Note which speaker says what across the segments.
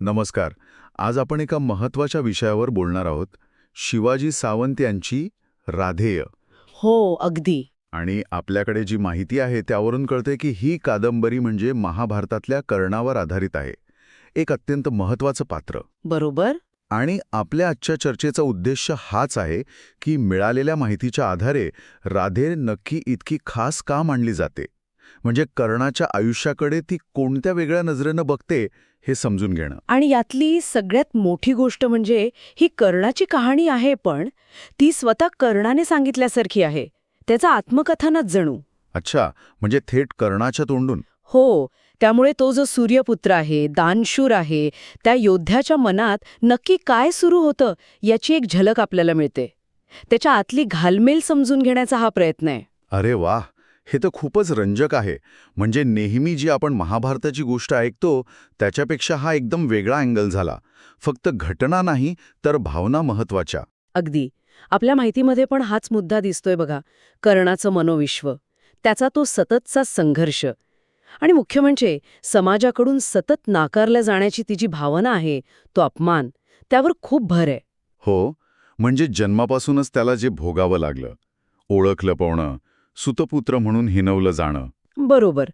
Speaker 1: नमस्कार. आज आपण एका महत्त्वाच्या विषयावर बोलणार आहोत. शिवाजी सावंत यांची राधेय.
Speaker 2: हो अगदी.
Speaker 1: आणि आपल्याकडे जी माहिती आहे त्यावरून कळते की ही कादंबरी म्हणजे महाभारतातल्या कर्णावर आधारित आहे. एक अत्यंत महत्वाचं पात्र.
Speaker 2: बरोबर.
Speaker 1: आणि आपल्या आजच्या चर्चेचा उद्देश हाच आहे की मिळालेल्या माहितीच्या आधारे राधे नक्की इतकी खास का मांडली जाते. म्हणजे कर्णाच्या आयुष्याकडे ती कोणत्या वेगळ्या नजरेनं बघते हे समजून घेणं.
Speaker 2: आणि यातली सगळ्यात मोठी गोष्ट म्हणजे ही कर्णाची कहाणी आहे पण ती स्वतः कर्णाने सांगितल्यासारखी आहे. त्याचा आत्मकथनच जणू.
Speaker 1: अच्छा म्हणजे थेट कर्णाच्या तोंडून.
Speaker 2: हो त्यामुळे तो जो सूर्यपुत्र आहे दानशूर आहे त्या योद्ध्याच्या मनात नक्की काय सुरू होतं याची एक झलक आपल्याला मिळते. त्याच्या आतली घालमेल समजून घेण्याचा हा प्रयत्न आहे.
Speaker 1: अरे वाह! हे तर खूपच रंजक आहे. म्हणजे नेहमी जी आपण महाभारताची गोष्ट ऐकतो त्याच्यापेक्षा हा एकदम वेगळा अँगल झाला. फक्त घटना नाही तर भावना महत्त्वाच्या
Speaker 2: अगदी. आपल्या माहितीमध्ये पण हाच मुद्दा दिसतोय बघा. कर्णाचं मनोविश्व. त्याचा तो सततचा संघर्ष. आणि मुख्य म्हणजे समाजाकडून सतत नाकारल्या जाण्याची ती जी भावना आहे तो अपमान त्यावर खूप भर आहे.
Speaker 1: हो. म्हणजे जन्मापासूनच त्याला जे भोगावं लागलं. ओळख लपवणं सुतपुत्र म्हणून हिनवलं जाणं.
Speaker 2: बरोबर.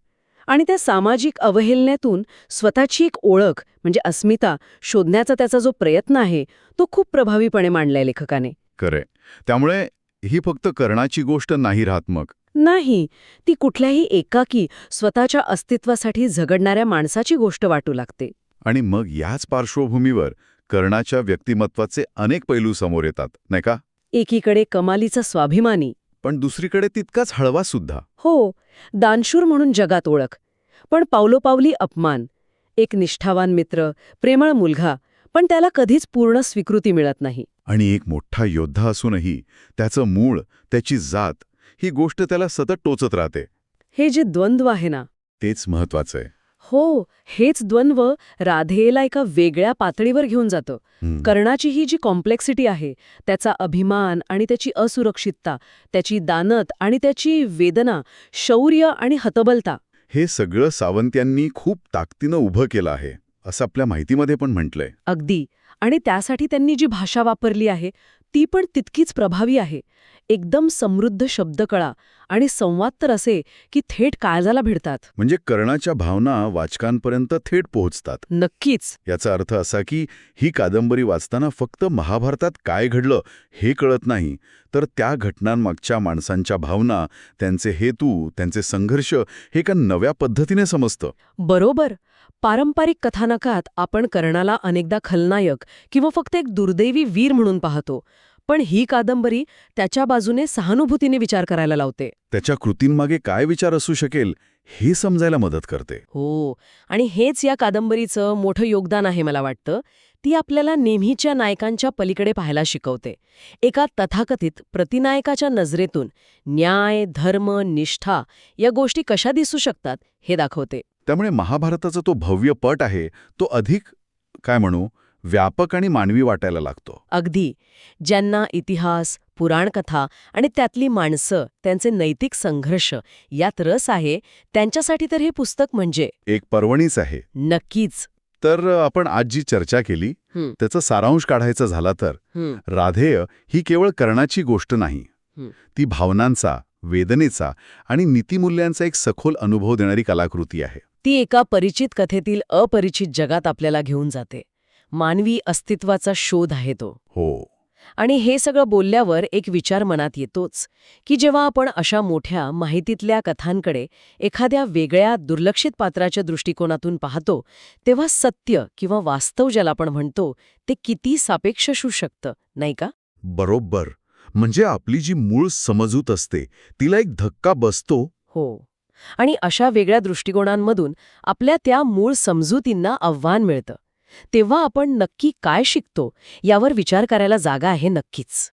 Speaker 2: आणि त्या सामाजिक अवहेलनेतून स्वतःची एक ओळख म्हणजे अस्मिता शोधण्याचा त्याचा जो प्रयत्न आहे तो खूप प्रभावीपणे मांडलाय लेखकाने.
Speaker 1: खरे त्यामुळे ही फक्त कर्णाची गोष्ट नाही राहत मग.
Speaker 2: नाही. ती कुठल्याही एकाकी स्वतःच्या अस्तित्वासाठी झगडणाऱ्या माणसाची गोष्ट वाटू लागते.
Speaker 1: आणि मग याच पार्श्वभूमीवर कर्णाच्या व्यक्तिमत्वाचे अनेक पैलू समोर येतात नाही का?
Speaker 2: एकीकडे कमालीचा स्वाभिमानी
Speaker 1: पण दुसरीकडे तितकाच हळवा सुद्धा.
Speaker 2: हो दानशूर म्हणून जगात ओळख. पण पावलोपावली अपमान. एक निष्ठावान मित्र प्रेमळ मुलगा पण त्याला कधीच पूर्ण स्वीकृती मिळत नाही.
Speaker 1: आणि एक मोठा योद्धा असूनही त्याचं मूळ त्याची जात ही गोष्ट त्याला सतत टोचत राहते.
Speaker 2: हे जे द्वंद्व आहे ना.
Speaker 1: तेच महत्वाचं आहे.
Speaker 2: हो हेच द्वंद्व राधेला एका वेगळ्या पातळीवर घेऊन जातं. कर्णाची ही जी कॉम्प्लेक्सिटी आहे त्याचा अभिमान आणि त्याची असुरक्षितता त्याची दानत आणि त्याची वेदना शौर्य आणि हतबलता.
Speaker 1: हे सगळं सावंत यांनी खूप ताकदीनं उभं केलं आहे असं आपल्या माहितीमध्ये पण म्हटलंय.
Speaker 2: अगदी. आणि त्यासाठी त्यांनी जी भाषा वापरली आहे ती पण तितकीच प्रभावी आहे. एकदम समृद्ध शब्दकळा आणि संवाद तर असे की थेट काळजाला भिडतात.
Speaker 1: म्हणजे कर्णाच्या भावना वाचकांपर्यंत थेट पोहोचतात.
Speaker 2: नक्कीच.
Speaker 1: याचा अर्थ असा की ही कादंबरी वाचताना फक्त महाभारतात काय घडलं हे कळत नाही. तर त्या घटनांमागच्या माणसांच्या भावना त्यांचे हेतू त्यांचे संघर्ष हे एका नव्या पद्धतीने समजतं.
Speaker 2: बरोबर. पारंपरिक कथानकात आपण कर्णाला अनेकदा खलनायक किंवा फक्त एक दुर्दैवी वीर म्हणून पाहतो. पण ही कादंबरी त्याच्या बाजूने सहानुभूतीने विचार करायला लावते.
Speaker 1: त्याच्या कृतींमागे काय विचार असू शकेल हे समजायला मदत करते.
Speaker 2: हो आणि हेच या कादंबरीचं मोठं योगदान आहे मला वाटतं. ती आपल्याला नेहमीच्या नायकांच्या पलीकडे पाहायला शिकवते. एका तथाकथित प्रतिनायकाच्या नजरेतून न्याय धर्म निष्ठा या गोष्टी कशा दिसू शकतात हे दाखवते.
Speaker 1: त्यामुळे महाभारताचा तो भव्य पट आहे तो अधिक काय म्हणू व्यापक आणि मानवी वाटायला लागतो.
Speaker 2: अगदी. ज्यांना इतिहास पुराणकथा आणि त्यातली माणसं त्यांचे नैतिक संघर्ष यात रस आहे त्यांच्यासाठी तर हे पुस्तक म्हणजे.
Speaker 1: एक पर्वणीच आहे.
Speaker 2: नक्कीच.
Speaker 1: तर आपण आज जी चर्चा केली. त्याचा सारांश काढायचा झाला तर राधेय ही केवळ कर्णाची गोष्ट नाही. ती भावनांचा वेदनेचा आणि नीतिमूल्यांचा एक सखोल अनुभव देणारी कलाकृती आहे.
Speaker 2: ती एका परिचित कथेतील अपरिचित जगात आपल्याला घेऊन जाते. मानवी अस्तित्वाचा शोध आहे तो.
Speaker 1: हो.
Speaker 2: आणि हे सगळं बोलल्यावर एक विचार मनात येतोच की जेव्हा आपण अशा मोठ्या माहितीतल्या कथांकडे एखाद्या वेगळ्या दुर्लक्षित पात्राच्या दृष्टिकोनातून पाहतो तेव्हा सत्य किंवा वास्तव ज्याला आपण म्हणतो ते किती सापेक्ष असू शकतं नाही का?
Speaker 1: बरोबर. म्हणजे आपली जी मूळ समजूत असते तिला एक धक्का बसतो.
Speaker 2: हो. आणि अशा वेगळ्या दृष्टिकोनांमधून आपल्या त्या मूळ समजुतींना आव्हान मिळतं. तेव्हा आपण नक्की काय शिकतो यावर विचार करायला जागा आहे नक्कीच.